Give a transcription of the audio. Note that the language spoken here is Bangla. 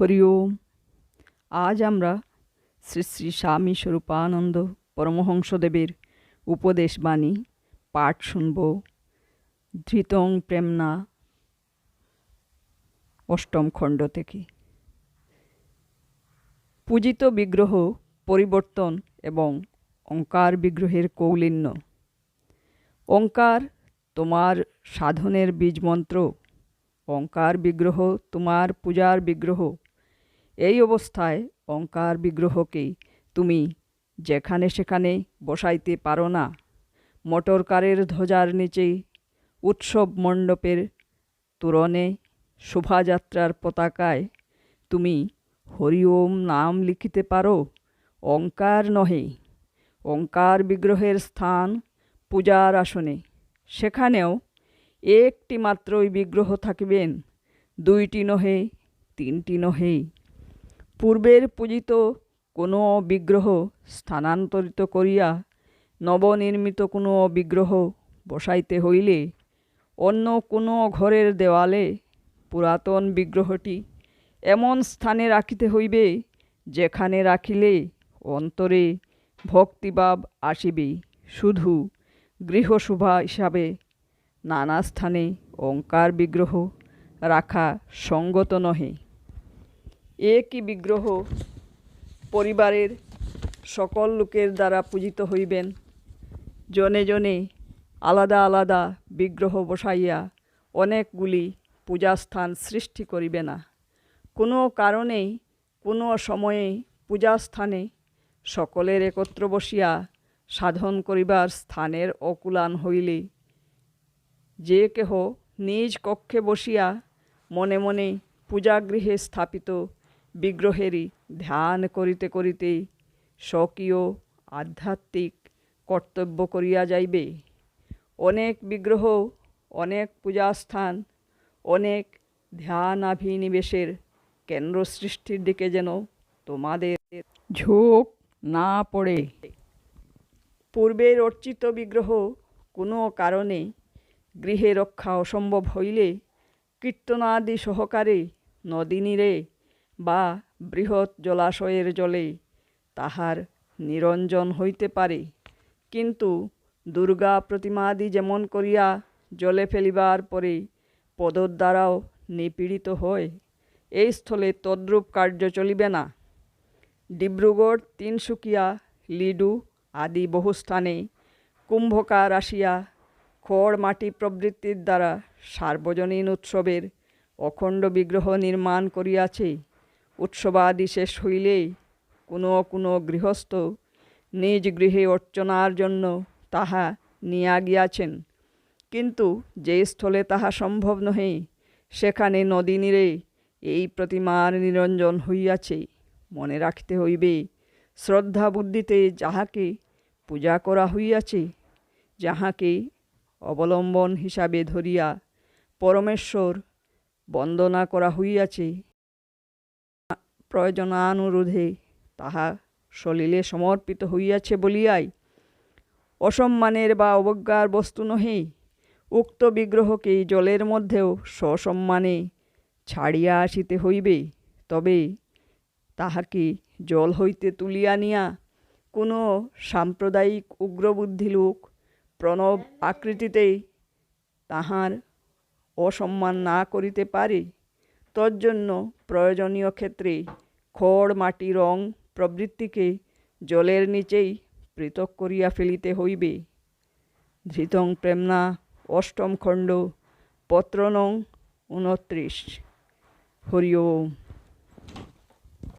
হরি ওম। আজ আমরা শ্রী শ্রী স্বামী স্বরূপানন্দ পরমহংসদেবের উপদেশ বাণী পাঠ শুনব। ধৃতং প্রেমনা অষ্টম খণ্ড থেকে। পূজিত বিগ্রহ পরিবর্তন এবং অঙ্কার বিগ্রহের কৌলিন্য। ওঙ্কার তোমার সাধনের বীজ মন্ত্র ওঙ্কার বিগ্রহ তোমার পূজার বিগ্রহ এই অবস্থায় অঙ্কার বিগ্রহকে তুমি যেখানে সেখানে বসাইতে পারো না। মোটরকারের ধ্বজার নিচে উৎসব মণ্ডপের তোরণে শোভাযাত্রার পতাকায় তুমি হরি ওম নাম লিখিতে পারো অঙ্কার নহে। অঙ্কার বিগ্রহের স্থান পূজার আসনে। সেখানেও একটি মাত্রই বিগ্রহ থাকিবেন, দুইটি নহে, তিনটি নহে পূর্বের পূজিত কোনো বিগ্রহ স্থানান্তরিত করিয়া নবনির্মিত কোনো বিগ্রহ বসাইতে হইলে অন্য কোনো ঘরের দেওয়ালে পুরাতন বিগ্রহটি এমন স্থানে রাখিতে হইবে যেখানে রাখিলে অন্তরে ভক্তিভাব আসিবে শুধু গৃহশোভা হিসাবে নানা স্থানে অঙ্কার বিগ্রহ রাখা সঙ্গত নহে। একই বিগ্রহ পরিবারের সকল লোকের দ্বারা পূজিত হইবেন। জনে জনে আলাদা আলাদা বিগ্রহ বসাইয়া অনেকগুলি পূজাস্থান সৃষ্টি করিবে না। কোনো কারণেই, কোনো সময়ে পূজাস্থানে সকলের একত্র বসিয়া সাধন করিবার স্থানের অকুলান হইলে যে কেহ নিজ কক্ষে বসিয়া মনে মনে পূজাগৃহে স্থাপিত বিগ্রহেরই ধ্যান করিতে করিতে স্বকীয় আধ্যাত্মিক কর্তব্য করিয়া যাইবে। অনেক বিগ্রহ, অনেক পূজাস্থান, অনেক ধ্যানাভিনিবেশের কেন্দ্র সৃষ্টির দিকে যেন তোমাদের ঝোঁক না পড়ে। পূর্বের অর্চিত বিগ্রহ কোনো কারণে গৃহে রক্ষা অসম্ভব হইলে কীর্তনাদি সহকারে নদীনীরে বা বৃহৎ জলাশয়ের জলে তাহার নিরঞ্জন হইতে পারে। কিন্তু দুর্গা প্রতিমাদি যেমন করিয়া জলে ফেলিবার পরে পদর দ্বারাও নিপীড়িত হয়, এই স্থলে তদ্রূপ কার্য চলিবে না। ডিব্রুগড়, তিনসুকিয়া, লিডু আদি বহু স্থানে কুম্ভকার আসিয়া খড় মাটি প্রবৃত্তির দ্বারা সার্বজনীন উৎসবের অখণ্ড বিগ্রহ নির্মাণ করিয়াছে। উৎসবাদি শেষ হইলেই কোনো কোনো গৃহস্থ নিজ গৃহে অর্চনার জন্য তাহা নিয়া গিয়াছেন। কিন্তু যে স্থলে তাহা সম্ভব নহে, সেখানে নদী নীরে এই প্রতিমার নিরঞ্জন হইয়াছে। মনে রাখিতে হইবে, শ্রদ্ধা বুদ্ধিতে যাহাকে পূজা করা হইয়াছে, যাহাকে অবলম্বন হিসাবে ধরিয়া পরমেশ্বর বন্দনা করা হইয়াছে। প্রয়োজনানুরোধে তাহা সলিলে সমর্পিত হইয়াছে বলিয়াই, অসম্মানের বা অবজ্ঞার বস্তু নহে। উক্ত বিগ্রহকে জলের মধ্যেও সসম্মানে ছাড়িয়া আসিতে হইবে। তবে তাহাকে জল হইতে তুলিয়া নিয়া কোনো সাম্প্রদায়িক উগ্রবুদ্ধি লোক প্রণব আকৃতিতে তাহার অসম্মান না করিতে পারে। তজ্জন্য প্রয়োজনীয় ক্ষেত্রে খড় মাটি রং প্রবৃত্তিকে জলের নিচেই পৃথক করিয়া ফেলিতে হইবে। ধৃতং প্রেমনা অষ্টম খণ্ড পত্রনং উনত্রিশ হরি ওম।